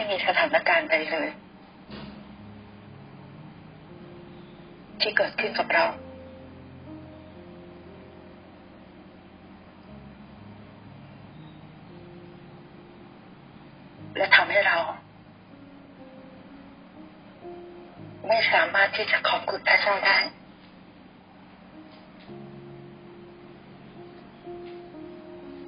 ไม่มีสถานการณ์ใดเลย ที่เกิดขึ้นกับเรา และทำให้เรา ไม่สามารถที่จะขอบคุณพระเจ้าได้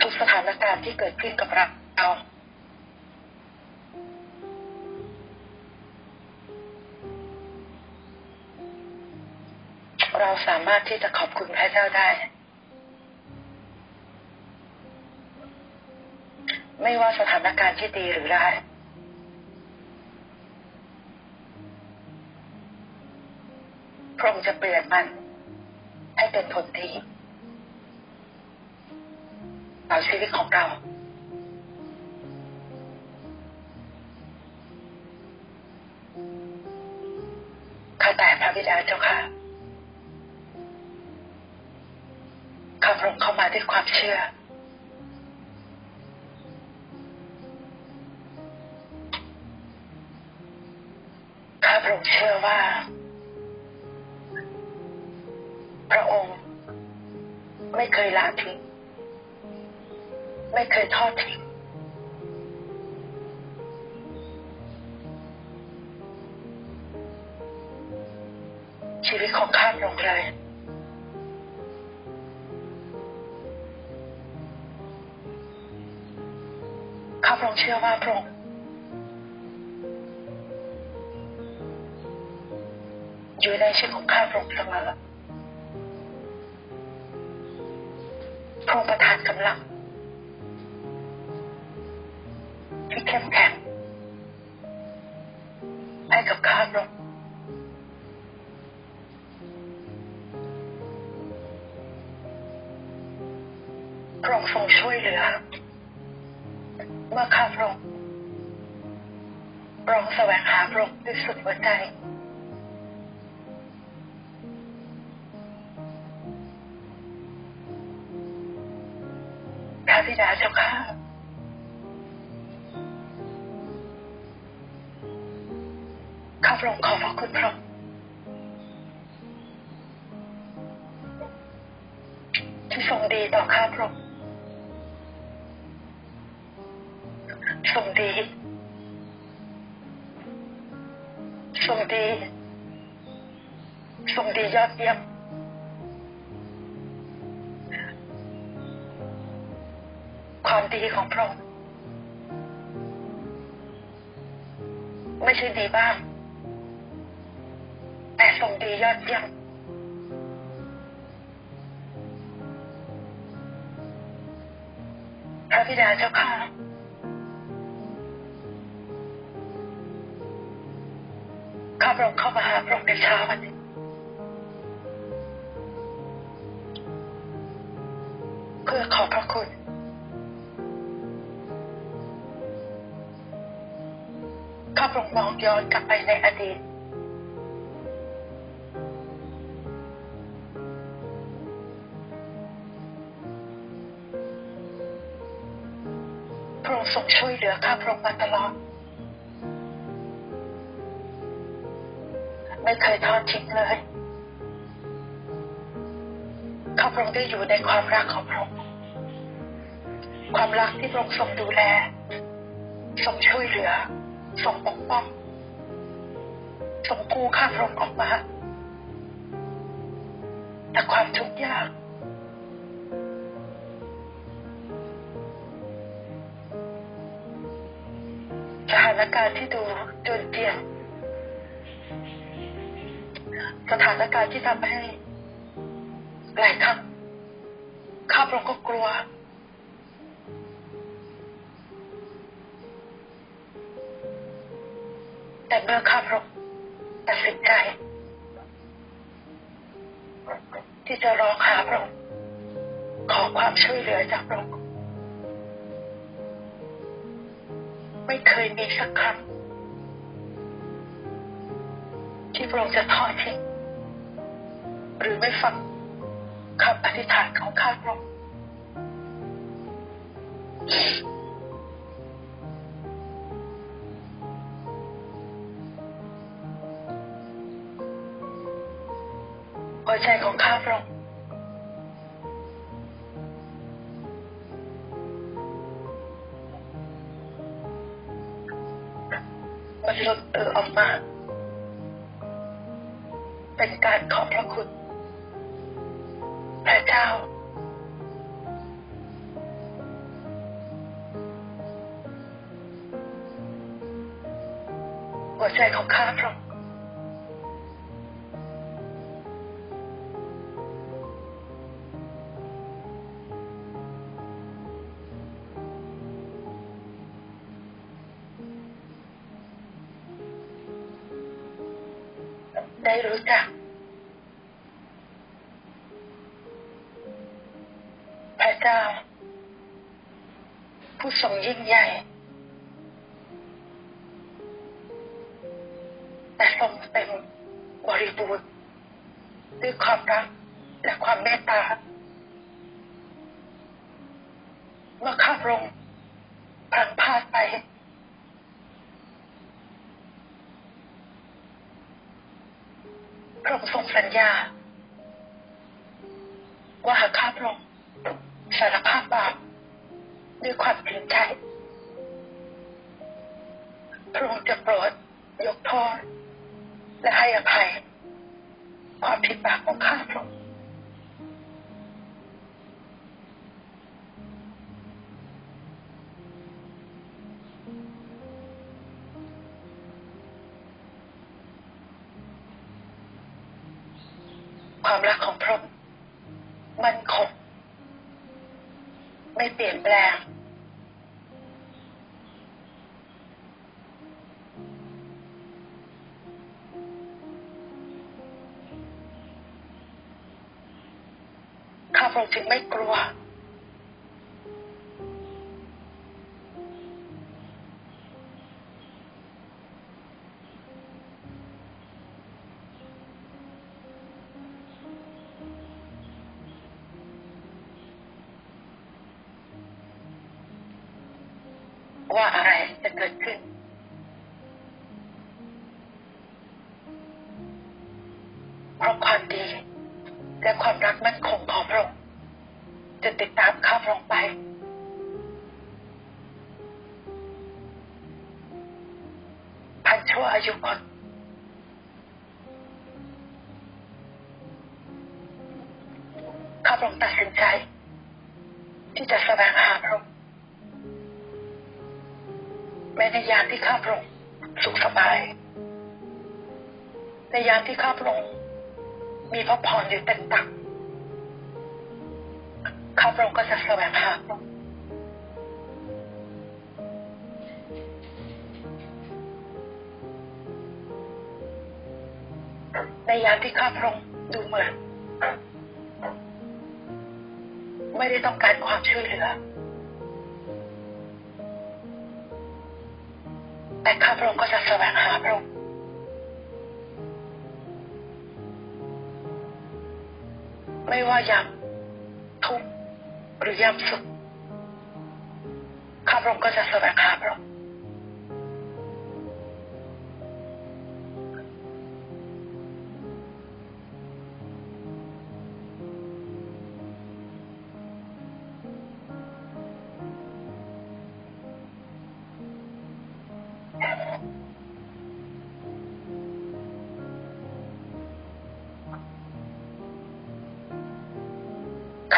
ทุกสถานการณ์ที่เกิดขึ้นกับเรา สามารถที่จะขอบคุณพระเจ้าได้ ไม่ว่าสถานการณ์ที่ดีหรือร้ายพระองค์จะเปลี่ยนมัน ให้เป็นผลดีต่อชีวิตของเราข้าแต่พระบิดาเจ้าค่ะ ข้าพงค์เข้ามาด้วยความเชื่อ ข้าพระองค์เชื่อว่า พระองค์ไม่เคยละทิ้ง ไม่เคยทอดทิ้งชีวิตของข้าพระองค์เลย ระองค์เชื่อว่าพระองค์อยู่ในชีวิตของข้าพระองค์เสมอพระองค์ประทานกำลังที่เข้มแข็งให้กับข้าพระองค์พระองค์ทรงช่วยเหลือ เมื่อข้าพระองค์ร้องแสวงหาพระองค์ด้วยสุดหัวใจ พระบิดาเจ้าค่ะข้าพระองค์ขอพระคุณพระองค์ที่ทรงดีต่อข้าพระองค์ ทรงดี ทรงดียอดเยี่ยม ความดีของพระองค์ไม่ใช่ดีบ้าง แต่ทรงดียอดเยี่ยมพระบิดาเจ้าข้า พระองค์เข้ามาหาพระองค์ในเช้าวันนี้เพื่อขอบพระคุณ ข้าพระองค์มองย้อนกลับไปในอดีต พระองค์ทรงช่วยเหลือข้าพระองค์มาตลอด ไม่เคยทอดทิ้งเลย ข้าพระองค์ได้อยู่ในความรักของพระองค์ ความรักที่พระองค์ทรงดูแล ทรงช่วยเหลือ ทรงปกป้อง ทรงกู้ข้าพระองค์ออกมาจากความทุกข์ยากสถานการณ์ที่ดูจนเจียน สถานการณ์ที่ทำให้หลายครั้งข้าพระองค์ก็กลัว แต่เมื่อข้าพระองค์ตัดสินใจ ที่จะร้องหาพระองค์ขอความช่วยเหลือจากพระองค์ไม่เคยมีสักครั้งที่พระองค์จะทอดทิ้ง หรือไม่ฟังคำอธิษฐานของข้าพระองค์หัวใจของข้าพระองค์มันหลุดเออออกมา เป็นการขอบพระคุณ พระเจ้าหัวใจ เจ้า ผู้ทรงยิ่งใหญ่แต่ทรงเต็มบริบูรณ์ด้วยความรักและความเมตตา เมื่อข้าพระองค์พลังพลาดไป พระองค์ทรงสัญญา ว่าหากข้าพระองค์ สารภาพบาปด้วยความจริงใจ พระองค์จะโปรดยกโทษและให้อภัย ความผิดบาปของข้าพระองค์ ว่าอะไรจะเกิดขึ้น เพราะความดี และความรักมั่นคงของพระองค์จะติดตามข้าพระองค์ไป พันชั่วอายุคนข้าพระองค์ตัดสินใจ ที่จะแสวงหาพระองค์ แม้ในยามที่ข้าพระองค์สุขสบาย ในยามที่ข้าพระองค์มีพระพรอยู่เต็มตักข้าพระองค์ก็จะแสวงหาพในยามที่ข้าพระองค์ดูเหมือนไม่ได้ต้องการความช่วยเหลือ แต่ข้าพระองค์ก็จะแสวงหาพระองค์ไม่ว่ายามทุกข์หรือยามสุขข้าพระองค์ก็จะแสวงหาพระองค์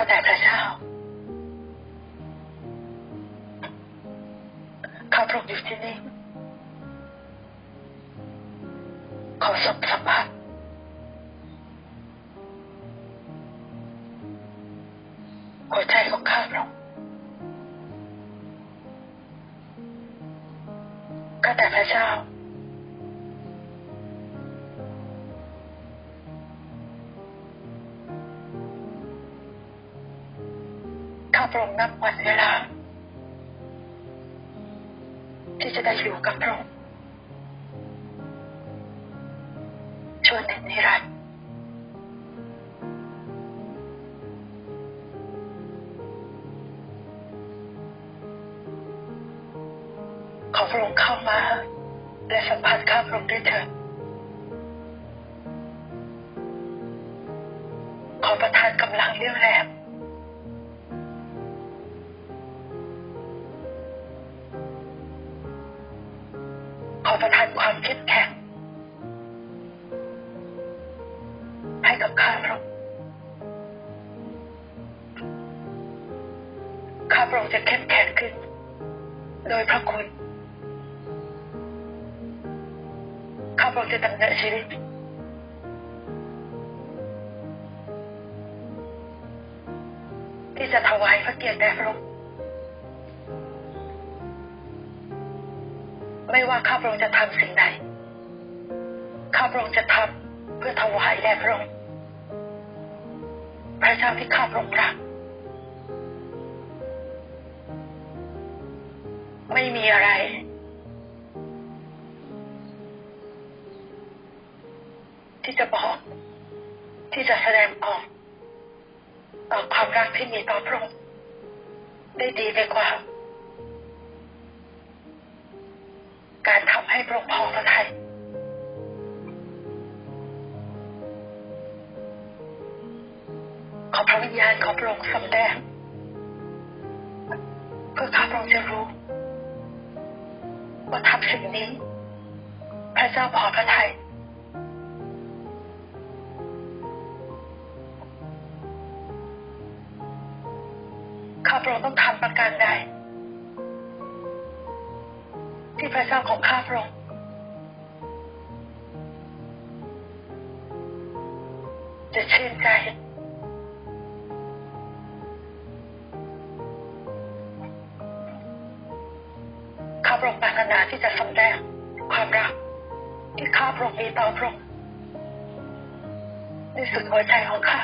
แต่พระเจ้าข้าพระองค์อยู่ที่นี่ขอสัมสัม นับวันเวลา ที่จะได้อยู่กับพระองค์ชวยในนิรันดร์ขอพระองค์เข้ามา และสัมผัสข้าพระองค์ด้วยเถิด กับข้าพระองค์ข้าพระองค์จะเข้มแข็งขึ้น โดยพระคุณ ข้าพระองค์จะดำเนินชีวิตที่จะถวายพระเกียรติแด่พระองค์ไม่ว่าข้าพระองค์จะทำสิ่งใดข้าพระองค์จะทำเพื่อถวายแด่พระองค์ พระเจ้าที่ข้าพระองค์รัก ไม่มีอะไร ที่จะบอก ที่จะแสดงออกต่อความรักที่มีต่อพระองค์ได้ดีไปกว่า การทำให้พระองค์พอพระทัย วิญญาณของพระองค์สำแดงเพื่อข้าพระองค์จะรู้ว่าทำสิ่งนี้ พระเจ้าพอพระทัยข้าพระองค์ต้องทำประการใดที่พระเจ้าของข้าพระองค์จะชื่นใจ ต่อพระองค์ในสุดหัวใจของข้า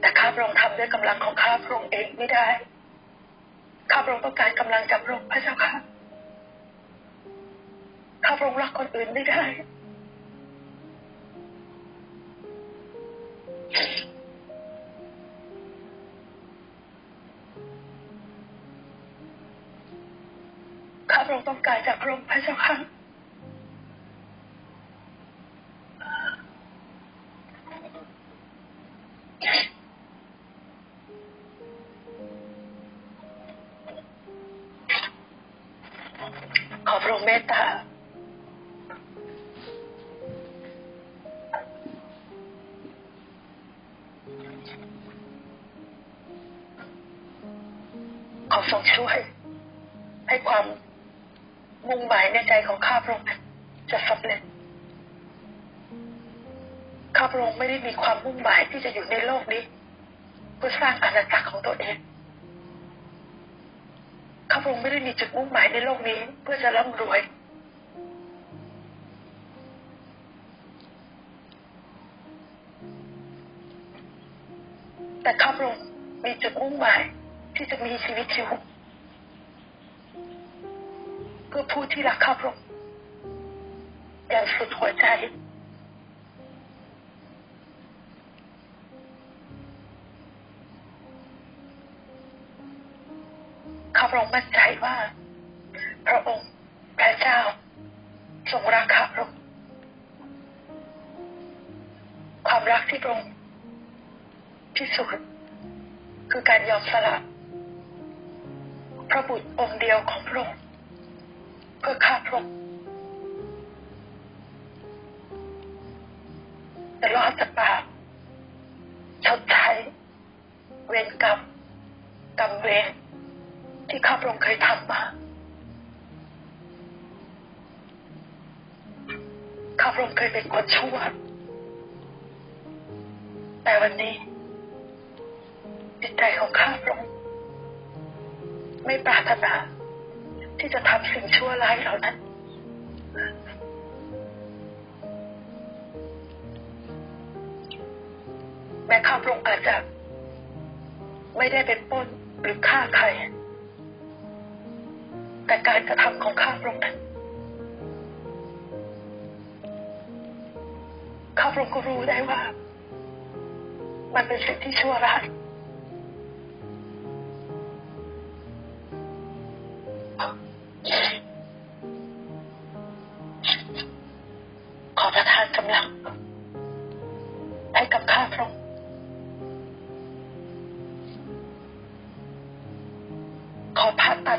แต่ข้าพระองค์ทำด้วยกำลังของข้าพระองค์เองไม่ได้ ข้าพระองค์ต้องการกำลังจากพระองค์พระเจ้าค่ะ ข้าพระองค์รักคนอื่นไม่ได้ ข้าพระองค์ต้องการจากพระองค์พระเจ้าค่ะ ที่จะอยู่ในโลกนี้เพื่อสร้างอาณาจักรของตัวเองข้าพระองค์ไม่ได้มีจุดมุ่งหมายในโลกนี้ เพื่อจะร่ำรวย แต่ข้าพระองค์มีจุดมุ่งหมายที่จะมีชีวิตอยู่เพื่อผู้ที่รักข้าพระองค์อย่างสุดหัวใจ ข้าพระองค์มั่นใจว่า พระองค์พระเจ้าทรงรักข้าพระองค์ความรักที่พระองค์ที่สุดคือการยอมสละพระบุตรองค์เดียวของพระองค์เพื่อข้าพระองค์จะรอดจากบา พระองค์เคยทำมาข้าพระองค์เคยเป็นคนชั่ว แต่วันนี้จิตใจของข้าพระองค์ไม่ปรารถนา ที่จะทำสิ่งชั่วร้ายเหล่านั้น แม้ข้าพระองค์อาจจะไม่ได้เป็นป้นหรือฆ่าใคร แต่การกระทำของข้าพระองค์นั้นข้าพระองค์ก็รู้ได้ว่า มันเป็นสิ่งที่ชั่วร้ายขอประทานกำลังให้กับข้าพระองค์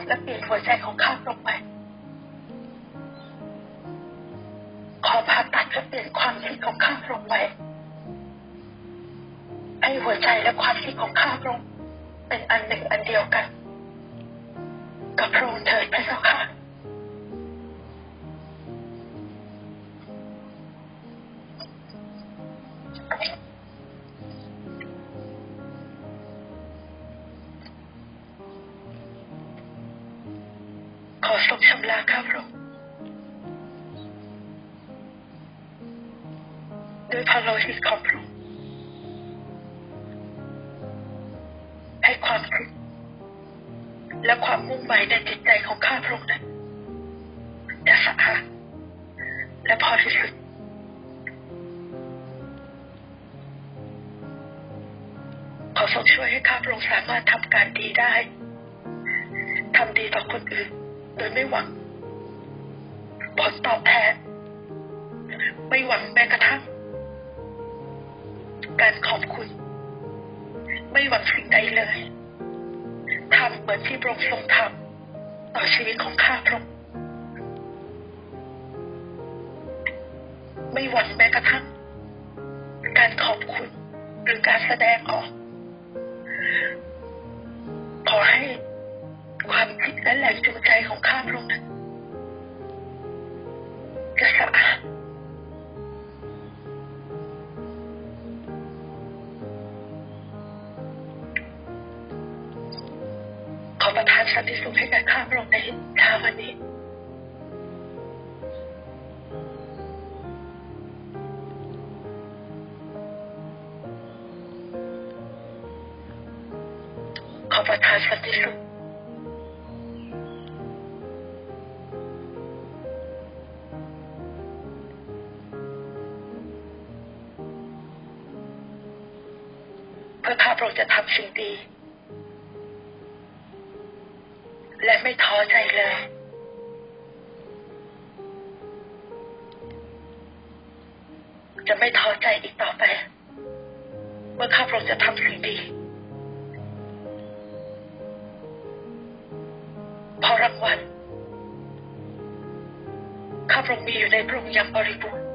และเปลี่ยนหัวใจของข้าลงไป ขอผ่าตัดและเปลี่ยนความคิดของข้าลงไป ให้หัวใจและความคิดของข้าลง เป็นอันหนึ่งอันเดียวกัน กับพระองค์เถิดพระเจ้าค่ะ อทรงชำระข้าพระองค์ด้วยพระโลหิตของพระองค์ให้ความคิดและความมุ่งหมายในจิตใจของข้าพระองค์นั้นจะสะอาดและพอที่สุดขอทรงช่วยให้ข้าพระองค์สามารถทำการดีได้ ทำดีต่อคนอื่น โดยไม่หวังผลตอบแทน ไม่หวังแม้กระทั่งการขอบคุณ ไม่หวังสิ่งใดเลยทำเหมือนที่พระองค์ทรงทำต่อชีวิตของข้าพระองค์ไม่หวังแม้กระทั่งการขอบคุณหรือการแสดงออก ขอให้ และแรงจูงใจของข้าพระองค์นั้นจะสะอาดขอประทานสันติสุขให้แก่ข้าพระองค์ในเช้าวันนี้ขอประทานสันติสุข ระองค์จะทำสิ่งดี และไม่ท้อใจเลย จะไม่ท้อใจอีกต่อไป เมื่อข้าพระองค์จะทำสิ่งดีเพราะรางวัลข้าพระองค์มีอยู่ในพระองค์อย่างบริบูรณ์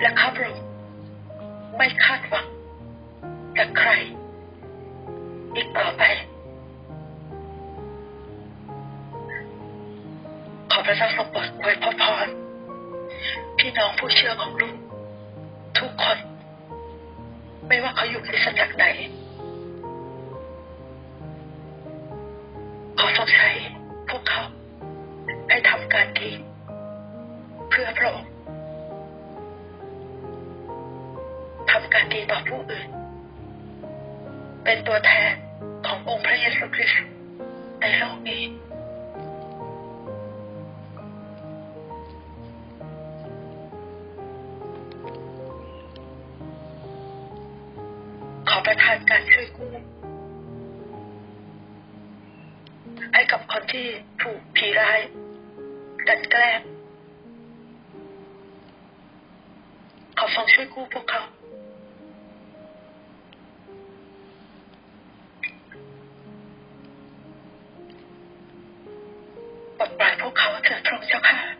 และข้าพระองค์ไม่คาดหวัง เชื่อของลูกทุกคน ไม่ว่าเขาอยู่ในสังกัดไหนขอทรงใช้พวกเขาให้ทำการดีเพื่อพระองค์ทำการดีต่อผู้อื่น เป็นตัวแทนขององค์พระเยซูคริสต์ในโลกนี้ กันแกล้งขอฟังช่วยกู้พวกเขา ปลดปล่อยพวกเขาเถิดพระองค์เจ้าค่ะ